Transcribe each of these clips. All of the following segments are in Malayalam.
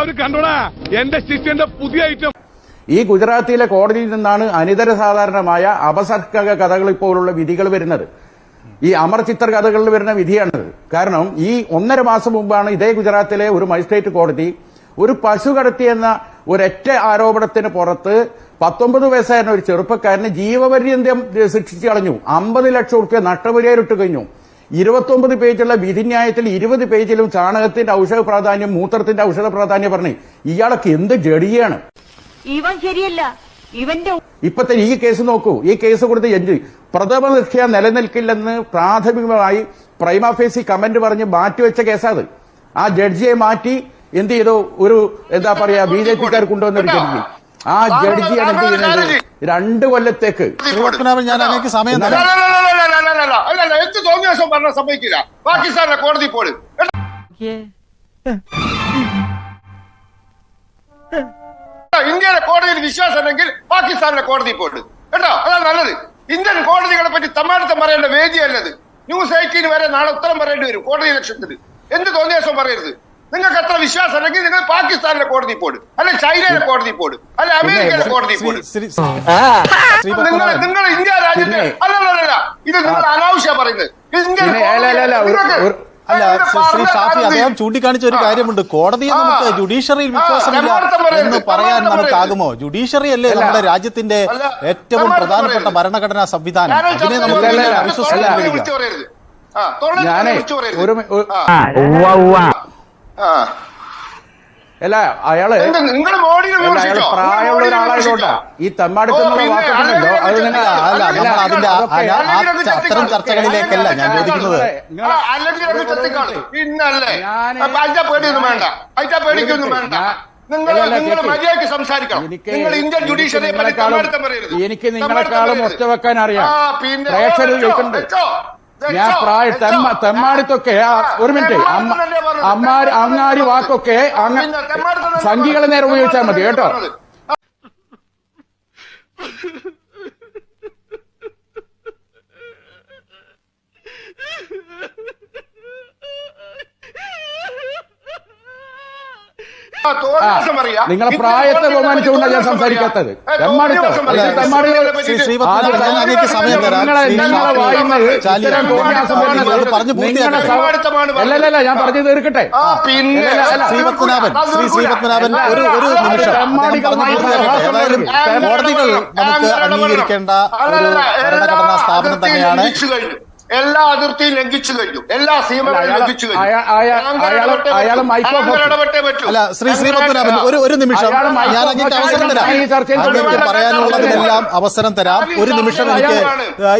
എല്ലാവരും കണ്ടോടാ. എന്റെ ശിഷ്യന്റെ പുതിയ ഐറ്റം ഈ ഗുജറാത്തിലെ കോടതിയിൽ നിന്നാണ് അനിതര സാധാരണമായ അപസർഗ കഥകൾ ഇപ്പോഴുള്ള വിധികൾ വരുന്നത്. ഈ അമർ ചിത്ര കഥകളിൽ വരുന്ന വിധിയാണിത്. കാരണം ഈ ഒന്നര മാസം മുമ്പാണ് ഇതേ ഗുജറാത്തിലെ ഒരു മജിസ്ട്രേറ്റ് കോടതി ഒരു പശു കടത്തിയെന്ന ഒരൊറ്റ ആരോപണത്തിന് പുറത്ത് പത്തൊമ്പത് വയസ്സായിരുന്ന ഒരു ചെറുപ്പക്കാരന് ജീവപര്യന്തം ശിക്ഷിച്ചു കളഞ്ഞു. അമ്പത് ലക്ഷം റുപ്യ നഷ്ടപരിഹാരം കഴിഞ്ഞു. ഇരുപത്തൊമ്പത് പേജുള്ള വിധിന്യായത്തിൽ ഇരുപത് പേജിലും ചാണകത്തിന്റെ ഔഷധ പ്രാധാന്യം മൂത്രത്തിന്റെ ഔഷധ പ്രാധാന്യം പറഞ്ഞു ഇയാളൊക്കെ എന്ത് ജഡിയാണ്? ഇവൻ ശരിയല്ല. ഇവന്റെ ഇപ്പത്തെ ഈ കേസ് നോക്കൂ. ഈ കേസ് കൊടുത്ത് ജഡ്ജി പ്രഥമ ദൃഷ്ടിയ നിലനിൽക്കില്ലെന്ന് പ്രാഥമികമായി പ്രൈമാഫേസി കമന്റ് പറഞ്ഞ് മാറ്റിവെച്ച കേസാത്. ആ ജഡ്ജിയെ മാറ്റി എന്ത് ചെയ്തു? ഒരു എന്താ പറയാ ബി ജെ പിക്കാർ കൊണ്ടുവന്നൊരു ജഡ്ജി. ആ ജഡ്ജിയാണ് എന്ത് ചെയ്യുന്നത്? രണ്ട് കൊല്ലത്തേക്ക്. ഞാൻ അങ്ങേക്ക് സമയം എന്ത് പാകിസ്ഥാനിലെ കോടതി പോലും. ഇന്ത്യയിലെ കോടതിയിൽ വിശ്വാസമുണ്ടെങ്കിൽ പാകിസ്ഥാനിലെ കോടതി പോലും. കേട്ടോ? അതാ നല്ലത്. ഇന്ത്യൻ കോടതികളെ പറ്റി തമാടത്തം പറയേണ്ട വേദിയല്ലത്. ന്യൂസ് എയ്റ്റീൻ വരെ നാളെ ഉത്തരം പറയേണ്ടി വരും കോടതി ലക്ഷ്യത്തിൽ എന്ത് തോന്നിയാസം പറയരുത്. നിങ്ങൾക്ക് എത്ര വിശ്വാസം ഉണ്ടെങ്കിൽ നിങ്ങൾ പാകിസ്ഥാനിലെ കോടതി പോടും അല്ലെ ചൈനയിലെ കോടതി പോടും അല്ലെ അമേരിക്കയിലെ കോടതി പോടും. നിങ്ങൾ നിങ്ങൾ ഇന്ത്യ രാജ്യത്തെ അല്ലല്ല ഇത് നിങ്ങൾ അനാവശ്യ പറയുന്നത്. ഇന്ത്യ അല്ല ശ്രീ ഷാഫി അദ്ദേഹം ചൂണ്ടിക്കാണിച്ച ഒരു കാര്യമുണ്ട്. കോടതിയെ നമുക്ക് ജുഡീഷ്യറിയിൽ വിശ്വാസമില്ല എന്ന് പറയാൻ നമുക്കാകുമോ ജുഡീഷ്യറി അല്ലേ നമ്മുടെ രാജ്യത്തിന്റെ ഏറ്റവും പ്രധാനപ്പെട്ട ഭരണഘടനാ സംവിധാനം. അതിനെ നമുക്ക് വിശ്വസിക്കാൻ കഴിയില്ല ഞാനേ ഒരു അല്ല അയാൾ അയാൾ പ്രായമുള്ള ഒരാളായതുകൊണ്ടാ. ഈ തെമ്മാടുത്തെന്നുള്ള വാക്കുണ്ടല്ലോ അത് നിങ്ങൾ അതിന്റെ അത്തരം ചർച്ചകളിലേക്കല്ല ഞാൻ ചോദിക്കുന്നത്. എനിക്ക് നിങ്ങളെക്കാളും ഒറ്റ വെക്കാൻ അറിയാം പ്രേക്ഷകർ ചോദിക്കുന്നുണ്ട്. ഞാൻ പ്രായ തെമ്മാടിത്തൊക്കെ ഒരു മിനിറ്റ്. അമ്മാര് അങ്ങാരി വാക്കൊക്കെ സംഖ്യകളെ നേരെ ഉപയോഗിച്ചാൽ മതി കേട്ടോ. നിങ്ങളെ പ്രായത്തെ ബഹുമാനിച്ചുകൊണ്ടാണ് ഞാൻ സംസാരിക്കാത്തത്? അല്ലല്ല ഞാൻ പറഞ്ഞു തീർക്കട്ടെ. കോടതികൾ നമുക്ക് അംഗീകരിക്കേണ്ട ഒരു ഭരണഘടനാ സ്ഥാപനം തന്നെയാണ്. എല്ലാ അതിർത്തിയും ലംഘിച്ചു കഴിഞ്ഞു. എല്ലാ സീമകളും ലംഘിച്ചു കഴിഞ്ഞു. അല്ല ശ്രീ ശ്രീപത്മനാഭൻ ഒരു ഒരു നിമിഷം. ഞാൻ അങ്ങേക്ക് അവസരം തരാം. അങ്ങേക്ക് പറയാനുള്ളതിനെല്ലാം അവസരം തരാം. ഒരു നിമിഷം എനിക്ക്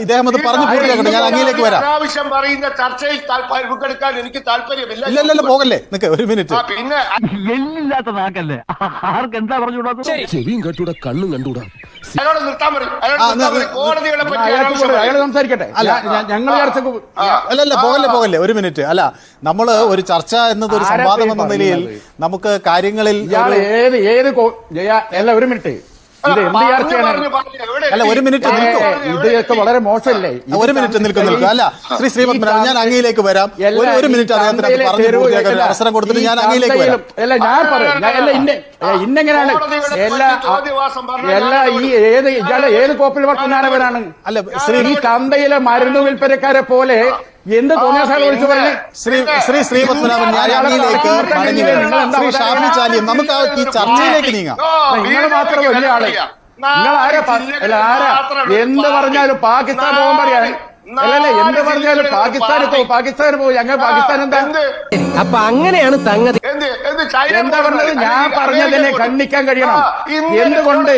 ഇദ്ദേഹം അത് പറഞ്ഞു പൂർത്തിയാക്കട്ടെ. ഞാൻ അങ്ങയിലേക്ക് വരാം. ആവശ്യം പറയുന്ന ചർച്ചയിൽ പങ്കെടുക്കാൻ എനിക്ക് താല്പര്യമില്ല. ഇല്ല ഇല്ല പോകല്ലേ. നിക്ക് ഒരു മിനിറ്റ്. പിന്നെ എല്ലില്ലാത്ത നാക്കല്ലേ? ആർക്കെന്താ പറഞ്ഞുകൂടാ ചെവിയും കെട്ടൂടെ കണ്ണും കണ്ടുകൂടാ. അയാളോട് നിർത്താൻ പറയും. കോടതികളെ പറ്റി അയാൾ സംസാരിക്കട്ടെ. അല്ല ഞങ്ങൾ ചർച്ചക്ക് അല്ല അല്ല പോകല്ലേ പോകല്ലേ. ഒരു മിനിറ്റ്. അല്ല നമ്മൾ ഒരു ചർച്ച എന്നത് ഒരു സംവാദം എന്ന നിലയിൽ നമുക്ക് കാര്യങ്ങളിൽ ഏത് ഏത് അല്ല ഒരു മിനിറ്റ്. ഇത് അല്ല, ഒരു മിനിറ്റ് നിൽക്കൂ. ഇതൊക്കെ വളരെ മോശമല്ലേ? ഒരു മിനിറ്റ് നിൽക്കും നിൽക്കും അല്ല ശ്രീ ശ്രീപത്മനാഭൻ ഞാൻ അങ്ങയിലേക്ക് വരാം. ഒരു മിനിറ്റ് അദ്ദേഹത്തിന് പറഞ്ഞു അവസരം കൊടുത്തിട്ട് ഞാൻ അങ്ങയിലേക്ക് വരാം. അല്ല ഞാൻ പറയാം ഇന്നെങ്ങനെയാണ്? എല്ലാ എല്ലാ ഈ ഏത് ഇയാളെ ഏത് കോപ്പിൽ വർത്തനാനവരാണ് അല്ല ശ്രീ ഈ ചന്തയിലെ മരുന്ന് വിൽപ്പനക്കാരെ പോലെ എന്ത് തോന്നിയാസാണ് വിളിച്ചു പറഞ്ഞത് ശ്രീ ശ്രീ ശ്രീപത്മനാഭൻ നമുക്ക് ഈ ചർച്ചയിലേക്ക് നീങ്ങാം. നിങ്ങൾ മാത്രം വലിയ ആളെ. നിങ്ങൾ ആരാ എന്ത് പറഞ്ഞാലും പാകിസ്ഥാൻ പോകാൻ പറയാൻ അല്ലല്ല എന്ത് പറഞ്ഞാലും പാകിസ്ഥാൻ പോവും പാകിസ്ഥാൻ പോവും ഞങ്ങൾ പാകിസ്ഥാൻ എന്താ? അപ്പൊ അങ്ങനെയാണ് സംഗതി. എന്താ പറഞ്ഞത്? ഞാൻ പറഞ്ഞതിനെ ഖണ്ഡിക്കാൻ കഴിയണം. എന്തുകൊണ്ട്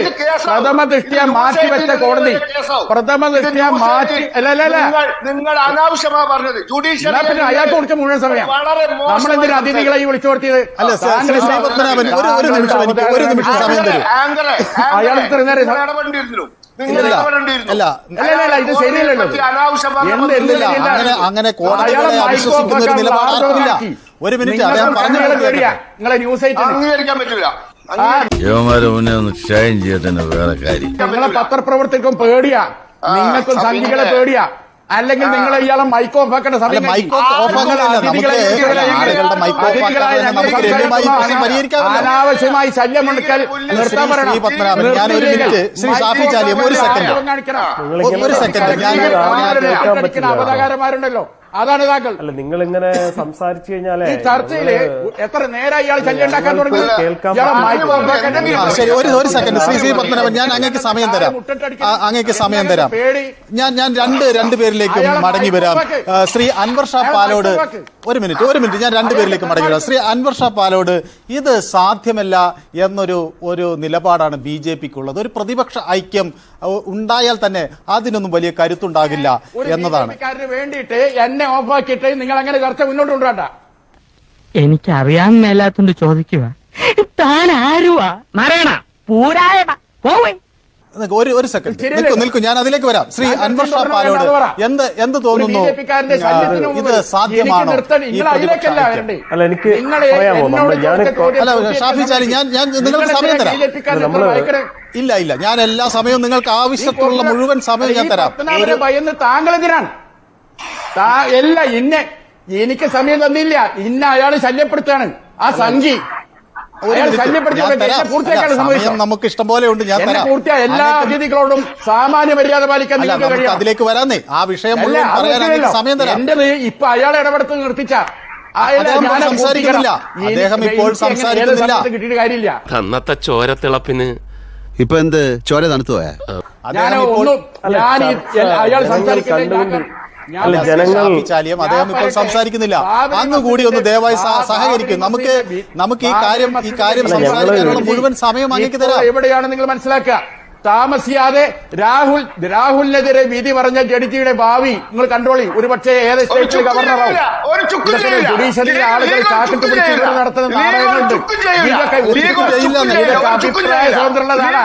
പ്രഥമ ദൃഷ്ടിയ മാറ്റിവെച്ച കോടതി? പ്രഥമ ദൃഷ്ടിയ മാറ്റി അല്ലല്ല നിങ്ങൾ അനാവശ്യമാ പറഞ്ഞത്. ജുഡീഷ്യൽ പിന്നെ അയാൾക്ക് കൊടുക്കും മുഴുവൻ സമയം. നമ്മളെന്തിനാ അതിഥികളെ വിളിച്ചു വരുത്തിയത്? അല്ല നിമിഷം ഒരു നിമിഷം സമയം തരും. അയാൾ ഇത്ര നേരം അല്ല. ഇത് ശരിയല്ലല്ലോ. അങ്ങനെ അങ്ങനെ കോടതികളെ വിശ്വസിക്കുന്ന ഒരു നിലപാടാക്കില്ല ഒരു മിനിറ്റ് അദ്ദേഹം പറഞ്ഞു നിങ്ങളെ ന്യൂസ് ആയിട്ട് അംഗീകരിക്കാൻ പറ്റില്ല. യുവമാരെ മുന്നേ ഒന്ന് ക്ഷയം ചെയ്യട്ടെ വേറെ കാര്യം. നിങ്ങളെ പത്രപ്രവർത്തകർക്കും പേടിയാ. നിങ്ങൾക്കും സംഘികളെ പേടിയാ. അല്ലെങ്കിൽ നിങ്ങൾ ഇയാളെ മൈക്ക് ഓഫ് ആക്കേണ്ട സമയം അനാവശ്യമായി ശല്യം മുടക്കൽ നിർത്താൻ പറയണം. ഒരു സെക്കൻഡ്. ഒരു സെക്കൻഡ് ഞാൻ അപകടകാരന്മാരുണ്ടല്ലോ അതാണ് താങ്കൾ. അല്ല നിങ്ങൾ ഇങ്ങനെ സംസാരിച്ചു കഴിഞ്ഞാലേ ഈ ചർച്ചയിൽ എത്ര നേരം ഇയാൾ ശല്യം ഉണ്ടാക്കാൻ തുടങ്ങി? കേൾക്കാൻ ഇയാളെ മൈക്ക് ഓഫ് ആക്കാൻ ശരി ഒരു ഒരു സെക്കൻഡ് ശ്രീ ശ്രീ പത്മനാഭൻ ഞാൻ അങ്ങേക്ക് സമയം തരാം. അങ്ങേക്ക് സമയം തരാം. ഞാൻ ഞാൻ രണ്ട് രണ്ട് പേരിലേക്കും മടങ്ങി വരാം. ശ്രീ അൻവർ ഷാ പാലോട് ഒരു മിനിറ്റ് ഒരു മിനിറ്റ്. ഞാൻ രണ്ട് പേരിലേക്ക് മടങ്ങി വരാം. ശ്രീ അൻവർ ഷാ പാലോട് ഇത് സാധ്യമല്ല എന്നൊരു ഒരു നിലപാടാണ് ബി ജെ പിക്കുള്ളത്. ഒരു പ്രതിപക്ഷ ഐക്യം ഉണ്ടായാൽ തന്നെ അതിനൊന്നും വലിയ കരുത്തുണ്ടാകില്ല എന്നതാണ്. എന്നതാണ് വേണ്ടിയിട്ട് എന്നെ ഓഫാക്കിയിട്ട് നിങ്ങൾ അങ്ങനെ ചർച്ച മുന്നോട്ട് കൊണ്ടുവേണ്ട എനിക്കറിയാൻ മേലാത്തോണ്ട് ചോദിക്കുക താൻ ആരുവാ? മറയണ പൂരായണ പോവേ. ഒരു ഒരു സെക്കൻഡ്? നിൽക്കൂ നിൽക്കൂ ഞാൻ അതിലേക്ക് വരാം. ശ്രീ അൻവർ ഷാ പാലോട് എന്ത് എന്ത് തോന്നുന്നു? ഇത് സാധ്യമാണോ. അല്ല, എനിക്ക് അല്ല, ഷാഫി ചാലി, ഞാൻ- ഞാൻ നിങ്ങൾക്ക് സമയം തരാം. ഇല്ല ഇല്ല. ഞാൻ എല്ലാ സമയവും നിങ്ങൾക്ക് ആവശ്യത്തുള്ള മുഴുവൻ സമയം ഞാൻ തരാം. താങ്കൾ എന്തിനാണ്? അല്ല ഇന്നെ. എനിക്ക് സമയം തന്നില്ല. ഇന്ന അയാൾ ശല്യപ്പെടുത്താണ് ആ സംഘി നമുക്ക് ഇഷ്ടം പോലെ ഉണ്ട് ഞാൻ പൂർത്തിയായ എല്ലാ അതിഥികളോടും സാമാന്യ മര്യാദ പാലിക്കാൻ നിങ്ങൾക്ക് അതിലേക്ക് വരാന്നേ. ആ വിഷയം സമയം തരാം. എന്റേത് ഇപ്പൊ അയാൾ ഇടപെടുത്ത് നിർത്തിച്ച. അയാളെ സംസാരിക്കുന്നില്ല. അദ്ദേഹം ഇപ്പോൾ സംസാരിക്കുന്നില്ല. കിട്ടിയിട്ട് കാര്യമില്ല. അന്നത്തെ ചോരത്തിളപ്പിന് ഇപ്പൊ എന്ത്? ചോര തണുത്തു പോയാ? ഞാൻ ഇപ്പോൾ ഒന്നും ഞാൻ അയാൾ ഞാൻ- അല്ല, ഞാൻ ജനങ്ങൾ- ചാലിയം അദ്ദേഹം ഇപ്പോൾ സംസാരിക്കുന്നില്ല. അന്ന് അങ്ങ് കൂടി ഒന്ന് ദയവായി സഹ- സഹകരിക്കും. നമുക്ക് നമുക്ക് ഈ കാര്യം ഈ കാര്യം സംസാരിക്കാനുള്ള മുഴുവൻ സമയം അങ്ങേക്ക് തരാം. എവിടെയാണ് നിങ്ങൾ മനസ്സിലാക്കുക? താമസിയാതെ രാഹുൽ രാഹുലിനെതിരെ വിധി പറഞ്ഞ ജഡ്ജിയുടെ ഭാവി നിങ്ങൾ കൺട്രോൾ ചെയ്യും ഒരു പക്ഷേ ഏത് സ്റ്റേറ്റിൽ ഗവർണറാവും ഒരു ചുക്കും ചെയ്യില്ല. ജുഡീഷ്യറിയിലെ ആളുകൾ ചാക്കിട്ട് പിടിച്ച് ഇവർ നടത്തുന്ന നാടകങ്ങളുണ്ട്. ഇതൊക്കെ ലീഗ് ഒരു ചെയ്യില്ല. ഇതൊക്കെ അഭിപ്രായ സ്വാതന്ത്ര്യമുള്ളതാണ്.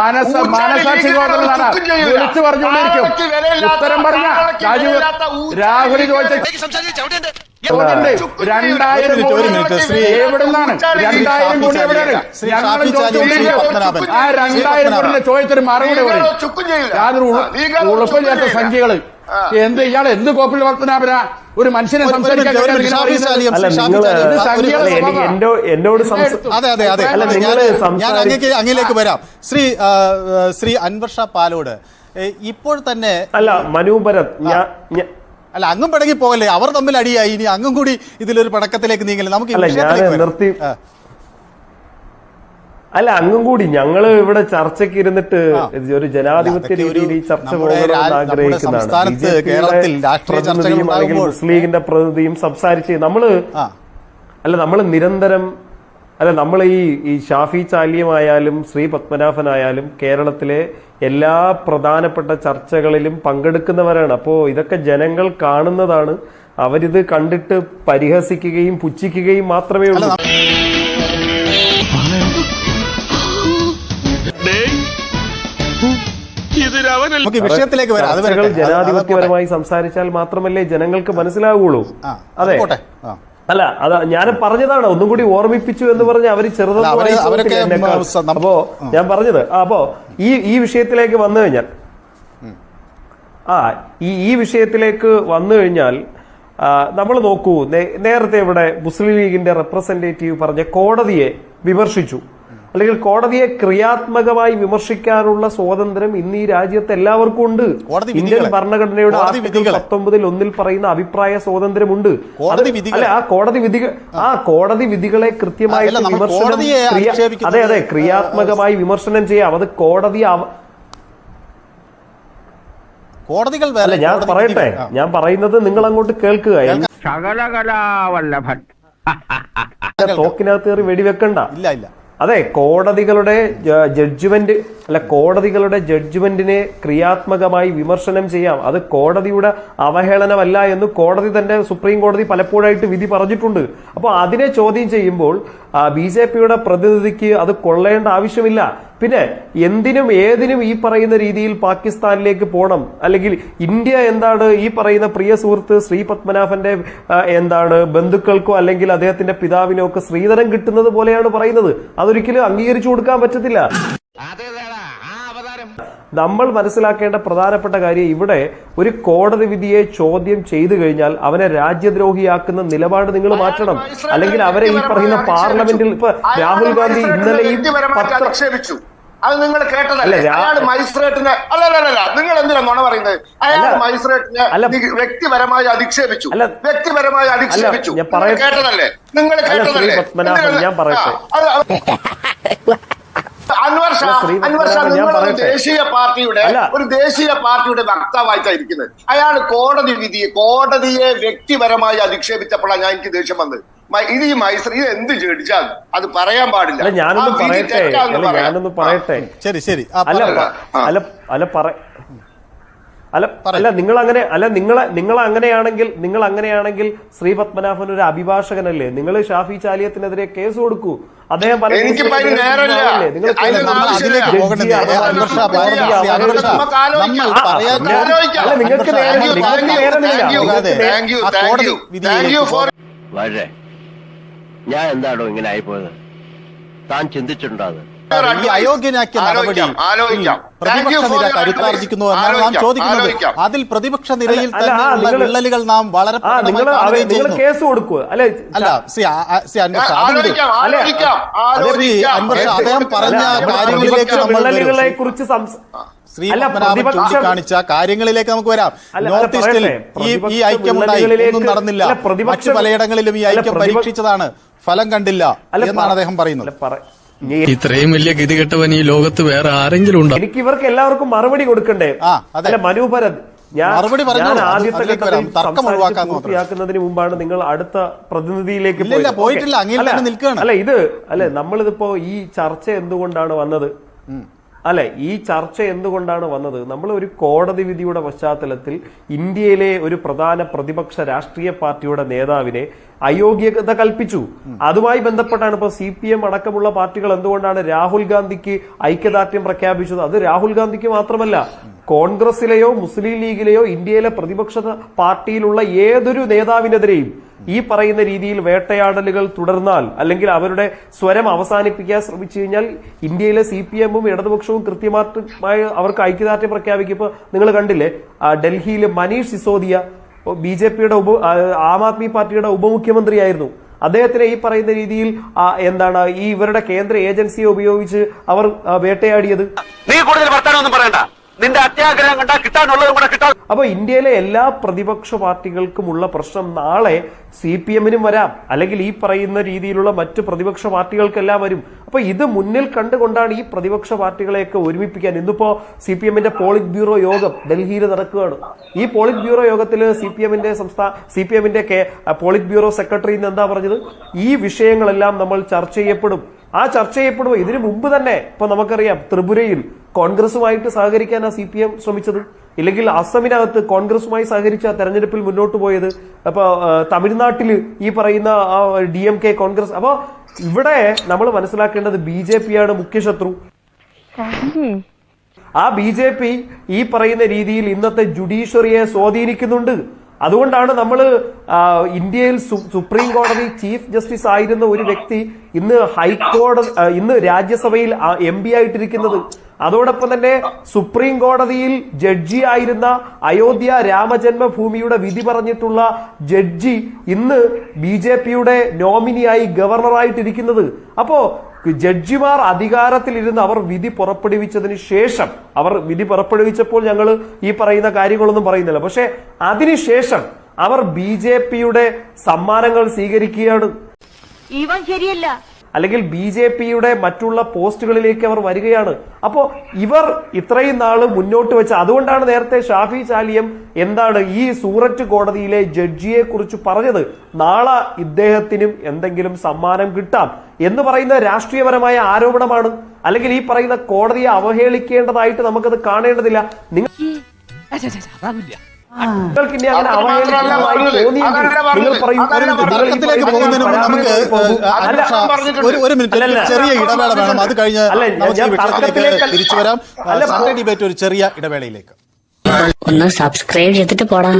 മനസ്സ് മനസാക്ഷി ലീഗ് ഒരു സ്വാതന്ത്ര്യമുള്ള നാടാ ചുക്കും ചെയ്യില്ല. വിളിച്ചു പറഞ്ഞുകൊണ്ടിരിക്കും. ഉത്തരം പറഞ്ഞ രാജു രാഹുൽ ചോദിച്ച രണ്ടായിരം എവിടുന്നാണ് രണ്ടായിരം കോടി എവിടെയാണ്. ആ രണ്ടായിരം. കോടിന്റെ ചോദ്യത്തിന് മറുപടി പറയും. യാതൊരു ചുക്കും സംഖ്യകൾ. എന്ത് ഇയാൾ എന്ത് കോപ്പിൽ വർത്തനാപന? ഒരു മനുഷ്യനെ സംസാരിക്കാൻ എന്നോട് അതെ അതെ അതെ. ഞാൻ- അങ്ങേക്ക് അങ്ങയിലേക്ക് വരാം. ശ്രീ ശ്രീ അൻവർഷ പാലോട്. ഇപ്പോൾ തന്നെ അല്ല മനൂപരത് ഞാൻ- അല്ല അങ്ങും പിടങ്ങി പോകല്ലേ? അവർ തമ്മിൽ അടിയായി. ഇനി അങ്ങും കൂടി ഇതിലൊരു പടക്കത്തിലേക്ക് നീങ്ങല്ലേ? നമുക്ക് നിർത്തി. അല്ല അങ്ങും കൂടി. ഞങ്ങൾ ഇവിടെ ചർച്ചയ്ക്ക് ഇരുന്നിട്ട് ഒരു ജനാധിപത്യ രീതിയിൽ ഈ ചർച്ച പോകണമെന്ന് ആഗ്രഹിക്കുന്നതാണ്. മുസ്ലിം ലീഗിന്റെ പ്രതിനിധിയും സംസാരിച്ച് നമ്മൾ അല്ല നമ്മൾ നിരന്തരം അല്ല നമ്മൾ ഈ ഈ ഷാഫി ചാലിയമായാലും ശ്രീ പത്മനാഭനായാലും കേരളത്തിലെ എല്ലാ പ്രധാനപ്പെട്ട ചർച്ചകളിലും പങ്കെടുക്കുന്നവരാണ്. അപ്പോ ഇതൊക്കെ ജനങ്ങൾ കാണുന്നതാണ്. അവരിത് കണ്ടിട്ട് പരിഹസിക്കുകയും പുച്ഛിക്കുകയും മാത്രമേ ഉള്ളൂ. വിഷയത്തിലേക്ക് വരാം. ജനാധിപത്യപരമായി സംസാരിച്ചാൽ മാത്രമല്ലേ ജനങ്ങൾക്ക് മനസ്സിലാവുള്ളൂ. അതെ. അല്ല അത് ഞാൻ പറഞ്ഞതാണ്. ഒന്നും കൂടി ഓർമ്മിപ്പിച്ചു എന്ന് പറഞ്ഞ് അവർ ചെറുതൊന്നും അപ്പോ ഞാൻ പറഞ്ഞത് അപ്പോ ഈ ഈ വിഷയത്തിലേക്ക് വന്നു കഴിഞ്ഞാൽ ആ ഈ ഈ വിഷയത്തിലേക്ക് വന്നു കഴിഞ്ഞാൽ നമ്മൾ നോക്കൂ നേരത്തെ ഇവിടെ മുസ്ലിം ലീഗിന്റെ റെപ്രസെന്റേറ്റീവ് പറഞ്ഞ കോടതിയെ വിമർശിച്ചു. അല്ലെങ്കിൽ കോടതിയെ ക്രിയാത്മകമായി വിമർശിക്കാനുള്ള സ്വാതന്ത്ര്യം ഇന്ന് ഈ രാജ്യത്ത് എല്ലാവർക്കും ഉണ്ട്. കോടതി ഇന്ത്യൻ. ഭരണഘടനയുടെ ആർട്ടിക്കിൾ പത്തൊമ്പതിൽ ഒന്നിൽ പറയുന്ന അഭിപ്രായ സ്വാതന്ത്ര്യമുണ്ട്. അല്ലെ ആ കോടതി വിധികൾ ആ കോടതി വിധികളെ കൃത്യമായി അല്ല, വിമർശനം അതെ അതെ ക്രിയാത്മകമായി വിമർശനം ചെയ്യാം. അത് കോടതി കോടതികൾ അല്ല ഞാൻ പറയട്ടെ. ഞാൻ പറയുന്നത് നിങ്ങൾ അങ്ങോട്ട് കേൾക്കുക തോക്കിനകത്ത് കയറി വെടിവെക്കണ്ട. ഇല്ല ഇല്ല. അതെ കോടതികളുടെ ജഡ്ജ്മെന്റ് അല്ല കോടതികളുടെ ജഡ്ജ്മെന്റിനെ ക്രിയാത്മകമായി വിമർശനം ചെയ്യാം. അത് കോടതിയുടെ അവഹേളനമല്ല എന്ന് കോടതി തന്നെ സുപ്രീം കോടതി പലപ്പോഴായിട്ട് വിധി പറഞ്ഞിട്ടുണ്ട്. അപ്പോൾ അതിനെ ചോദ്യം ചെയ്യുമ്പോൾ ബി ജെ പിയുടെ പ്രതിനിധിക്ക് അത് കൊള്ളേണ്ട ആവശ്യമില്ല. പിന്നെ എന്തിനും ഏതിനും ഈ പറയുന്ന രീതിയിൽ പാകിസ്ഥാനിലേക്ക് പോകണം അല്ലെങ്കിൽ ഇന്ത്യ എന്താണ് ഈ പറയുന്ന പ്രിയ സുഹൃത്ത് ശ്രീ പത്മനാഭന്റെ എന്താണ് ബന്ധുക്കൾക്കോ അല്ലെങ്കിൽ അദ്ദേഹത്തിന്റെ പിതാവിനോ ഒക്കെ ശ്രീധരം കിട്ടുന്നത് പോലെയാണ് പറയുന്നത്. അതൊരിക്കലും അംഗീകരിച്ചു കൊടുക്കാൻ പറ്റത്തില്ല. നമ്മൾ മനസ്സിലാക്കേണ്ട പ്രധാനപ്പെട്ട കാര്യം ഇവിടെ ഒരു കോടതി വിധിയെ ചോദ്യം ചെയ്തു കഴിഞ്ഞാൽ അവനെ രാജ്യദ്രോഹിയാക്കുന്ന നിലപാട് നിങ്ങൾ മാറ്റണം. അല്ലെങ്കിൽ അവരെ ഈ പറയുന്ന പാർലമെന്റിൽ ഇപ്പൊ രാഹുൽ ഗാന്ധി ഇന്നലെ ഈ പത്ര അത് നിങ്ങൾ കേട്ടതല്ലേ? അയാൾ മജിസ്ട്രേറ്റിനെ അല്ല അല്ല അല്ല നിങ്ങൾ എന്തിനാ നുണ പറയുന്നത്? അയാൾ. മജിസ്ട്രേറ്റിനെ വ്യക്തിപരമായി അധിക്ഷേപിച്ചു. അല്ല. വ്യക്തിപരമായി അധിക്ഷേപിച്ചു. ഞാൻ പറയ- നിങ്ങൾ കേട്ടതല്ലേ? നിങ്ങൾ കേട്ടതല്ലേ? ഞാൻ പറയട്ടെ. നിങ്ങൾ ഷാ. ദേശീയ പാർട്ടിയുടെ ഒരു ദേശീയ പാർട്ടിയുടെ വക്താവായിട്ടാണ് ഇരിക്കുന്നത് അയാൾ കോടതി വിധിയെ കോടതിയെ വ്യക്തിപരമായി അധിക്ഷേപിച്ചപ്പോഴാണ് ഞാൻ എനിക്ക് ദേഷ്യം വന്നത്. മ- ഇത് ഈ മൈസൂർ ഇത് എന്ത് ചേടിച്ചാൽ അത് പറയാൻ പാടില്ല. ഞാനൊന്ന് പറയട്ടെ. ഞാനൊന്ന് പറയട്ടെ. ശരി ശരി. അല്ല അല്ല അല്ല പറ അല്ല അല്ല നിങ്ങൾ അങ്ങനെ അല്ല നിങ്ങൾ നിങ്ങൾ അങ്ങനെയാണെങ്കിൽ നിങ്ങൾ അങ്ങനെയാണെങ്കിൽ ശ്രീ പത്മനാഭൻ ഒരു അഭിഭാഷകനല്ലേ? നിങ്ങൾ ഷാഫി ചാലിയത്തിനെതിരെ കേസ് കൊടുക്കൂ. അദ്ദേഹം പല നിങ്ങൾക്ക് നേരമില്ല. ഞാൻ എന്താണോ ഇങ്ങനെ ആയിപ്പോയത്? താൻ ചിന്തിച്ചിട്ടുണ്ടോ അത്? അയോഗ്യനാക്കിയ നടപടി. ആലോചിക്കാം, പ്രതിപക്ഷ നിര കരുത്താർജിക്കുന്നു എന്നാണ് നാം ചോദിക്കുന്നത്. അതിൽ പ്രതിപക്ഷ നിരയിൽ തന്നെ വിള്ളലുകൾ നാം വളരെ. കേസ് കൊടുക്കുക അല്ലെ അല്ല സി സി ഷാ, അദ്ദേഹം പറഞ്ഞ കാര്യങ്ങളിലേക്ക് നമ്മൾ. കുറിച്ച് ശ്രീ കാണിച്ച പത്മനാഭൻ ചൂണ്ടിക്കാണിച്ച കാര്യങ്ങളിലേക്ക് നമുക്ക് വരാം. നോർത്ത് ഈസ്റ്റിൽ ഈ ഈ ഐക്യമുണ്ടായി ഒന്നും നടന്നില്ല. പ്രതിപക്ഷ- മറ്റു പലയിടങ്ങളിലും ഈ ഐക്യം പരീക്ഷിച്ചതാണ്. ഫലം കണ്ടില്ല എന്നാണ് അദ്ദേഹം പറയുന്നത്. ഇത്രയും വലിയ ഗതികെട്ടവൻ ഈ ലോകത്ത് വേറെ ആരെങ്കിലും ഉണ്ടോ എനിക്ക് ഇവർക്ക് എല്ലാവർക്കും മറുപടി കൊടുക്കണ്ടേ ആ, അതെ. അല്ല മനൂഭരത് ഞാൻ മറുപടി പറഞ്ഞോളൂ. ഞാൻ ആദ്യത്തെ അതിലേക്ക് ഘട്ടത്തിൽ വരാം. തർക്കം സംസാരിച്ച് ഒഴിവാക്കാന്ന് മാത്രം. പൂർത്തിയാക്കുന്നതിന് മുമ്പാണ് നിങ്ങൾ അടുത്ത പ്രതിനിധിയിലേക്ക് ഇല്ല, ഇല്ല, പോയത്. പോയിട്ടില്ല. ഓക്കേ. അങ്ങയിൽ അല്ല, തന്നെ നിൽക്കുകയാണ്. അല്ല ഇത് അല്ലെ നമ്മളിതിപ്പോ ഈ ചർച്ച എന്തുകൊണ്ടാണ് വന്നത് അല്ലെ ഈ ചർച്ച എന്തുകൊണ്ടാണ് വന്നത് നമ്മൾ ഒരു കോടതി വിധിയുടെ പശ്ചാത്തലത്തിൽ ഇന്ത്യയിലെ ഒരു പ്രധാന പ്രതിപക്ഷ രാഷ്ട്രീയ പാർട്ടിയുടെ നേതാവിനെ അയോഗ്യത കൽപ്പിച്ചു. അതുമായി ബന്ധപ്പെട്ടാണ് ഇപ്പൊ സി പി എം അടക്കമുള്ള പാർട്ടികൾ എന്തുകൊണ്ടാണ് രാഹുൽ ഗാന്ധിക്ക് ഐക്യദാർഢ്യം പ്രഖ്യാപിച്ചത്? അത് രാഹുൽ ഗാന്ധിക്ക് മാത്രമല്ല കോൺഗ്രസിലെയോ മുസ്ലിം ലീഗിലെയോ ഇന്ത്യയിലെ പ്രതിപക്ഷ പാർട്ടിയിലുള്ള ഏതൊരു നേതാവിനെതിരെയും ഈ പറയുന്ന രീതിയിൽ വേട്ടയാടലുകൾ തുടർന്നാൽ അല്ലെങ്കിൽ അവരുടെ സ്വരം അവസാനിപ്പിക്കാൻ ശ്രമിച്ചു കഴിഞ്ഞാൽ ഇന്ത്യയിലെ സി പി എമ്മും ഇടതുപക്ഷവും കൃത്യമായി അവർക്ക് ഐക്യദാർഢ്യം പ്രഖ്യാപിക്കുമ്പോൾ നിങ്ങൾ കണ്ടില്ലേ ഡൽഹിയിലെ മനീഷ് സിസോദിയ ബി ജെ പിയുടെ ഉപ ആം ആദ്മി പാർട്ടിയുടെ ഉപമുഖ്യമന്ത്രിയായിരുന്നു. അദ്ദേഹത്തിനെ ഈ പറയുന്ന രീതിയിൽ എന്താണ് ഈ ഇവരുടെ കേന്ദ്ര ഏജൻസിയെ ഉപയോഗിച്ച് അവർ വേട്ടയാടിയത്. നീ കൂടുതൽ വർത്തമാനം ഒന്നും പറയണ്ട. നിന്റെ അത്യാഗ്രഹം കണ്ടാ കിട്ടാനുള്ളതും കൂടെ കിട്ടാൻ അപ്പൊ ഇന്ത്യയിലെ എല്ലാ പ്രതിപക്ഷ പാർട്ടികൾക്കുമുള്ള പ്രശ്നം നാളെ സി പി എമ്മിനും വരാം. അല്ലെങ്കിൽ ഈ പറയുന്ന രീതിയിലുള്ള മറ്റു പ്രതിപക്ഷ പാർട്ടികൾക്കെല്ലാം വരും. അപ്പൊ ഇത് മുന്നിൽ കണ്ടുകൊണ്ടാണ് ഈ പ്രതിപക്ഷ പാർട്ടികളെയൊക്കെ ഒരുമിപ്പിക്കാൻ. ഇന്നിപ്പോ സി പി എമ്മിന്റെ പോളിറ്റ് ബ്യൂറോ യോഗം ഡൽഹിയിൽ നടക്കുകയാണ്. ഈ പോളിറ്റ് ബ്യൂറോ യോഗത്തിൽ സി പി എമ്മിന്റെ സംസ്ഥാന സി പി എമ്മിന്റെ പോളിറ്റ് ബ്യൂറോ സെക്രട്ടറി എന്താ പറഞ്ഞത്? ഈ വിഷയങ്ങളെല്ലാം നമ്മൾ ചർച്ച ചെയ്യപ്പെടും. ആ ചർച്ച ചെയ്യപ്പെടുമോ ഇതിനു മുമ്പ് തന്നെ ഇപ്പൊ നമുക്കറിയാം ത്രിപുരയിൽ കോൺഗ്രസുമായിട്ട് സഹകരിക്കാനാ സി പി എം ശ്രമിച്ചത്? ഇല്ലെങ്കിൽ അസമിനകത്ത് കോൺഗ്രസുമായി സഹകരിച്ച തെരഞ്ഞെടുപ്പിൽ മുന്നോട്ട് പോയത്? അപ്പൊ തമിഴ്നാട്ടിൽ ഈ പറയുന്ന ഡി എം കെ കോൺഗ്രസ്. അപ്പൊ ഇവിടെ നമ്മൾ മനസ്സിലാക്കേണ്ടത് ബി ജെ പിയാണ് മുഖ്യശത്രു ആ ബി ജെ പി ഈ പറയുന്ന രീതിയിൽ ഇന്നത്തെ ജുഡീഷ്യറിയെ സ്വാധീനിക്കുന്നുണ്ട്. അതുകൊണ്ടാണ് നമ്മൾ ഇന്ത്യയിൽ സുപ്രീം കോടതി ചീഫ് ജസ്റ്റിസ് ആയിരുന്ന ഒരു വ്യക്തി ഇന്ന് ഹൈക്കോടതി ഇന്ന് രാജ്യസഭയിൽ എം പി ആയിട്ടിരിക്കുന്നത്. അതോടൊപ്പം തന്നെ സുപ്രീം കോടതിയിൽ ജഡ്ജി ആയിരുന്ന അയോധ്യ രാമജന്മഭൂമിയുടെ വിധി പറഞ്ഞിട്ടുള്ള ജഡ്ജി ഇന്ന് ബി ജെ പിയുടെ നോമിനിയായി ഗവർണറായിട്ടിരിക്കുന്നത്. അപ്പോ ജഡ്ജിമാർ അധികാരത്തിലിരുന്ന് അവർ വിധി പുറപ്പെടുവിച്ചതിന് ശേഷം അവർ വിധി പുറപ്പെടുവിച്ചപ്പോൾ ഞങ്ങൾ ഈ പറയുന്ന കാര്യങ്ങളൊന്നും പറയുന്നില്ല. പക്ഷെ അതിനുശേഷം അവർ ബി ജെ പിയുടെ സമ്മാനങ്ങൾ സ്വീകരിക്കുകയാണ്. ഇവൻ ശരിയല്ല. അല്ലെങ്കിൽ ബി ജെ പിയുടെ മറ്റുള്ള പോസ്റ്റുകളിലേക്ക് അവർ വരികയാണ്. അപ്പോ ഇവർ ഇത്രയും നാൾ മുന്നോട്ട് വെച്ച അതുകൊണ്ടാണ് നേരത്തെ ഷാഫി ചാലിയം എന്താണ് ഈ സൂററ്റ് കോടതിയിലെ ജഡ്ജിയെ കുറിച്ച് പറഞ്ഞത്. നാളെ ഇദ്ദേഹത്തിനും എന്തെങ്കിലും സമ്മാനം കിട്ടാം എന്ന് പറയുന്ന രാഷ്ട്രീയപരമായ ആരോപണമാണ്. അല്ലെങ്കിൽ ഈ പറയുന്ന കോടതിയെ അവഹേളിക്കേണ്ടതായിട്ട് നമുക്കത് കാണേണ്ടതില്ല. നിങ്ങൾ നിങ്ങൾക്ക് ഇനി അങ്ങനെ തർക്കത്തിലേക്ക് പോകുന്നതിന് മുമ്പ് നമുക്ക്. ഒരു ഒരു മിനിറ്റ്. ചെറിയ ഇടവേള വേണം. അത് കഴിഞ്ഞ് നമുക്ക് വിഷയത്തിലേക്ക് തിരിച്ചു വരാം. സൺഡേ ഡിബേറ്റ് ഒരു ചെറിയ ഇടവേളയിലേക്ക്. ഒന്ന് സബ്സ്ക്രൈബ് ചെയ്തിട്ട് പോടാ.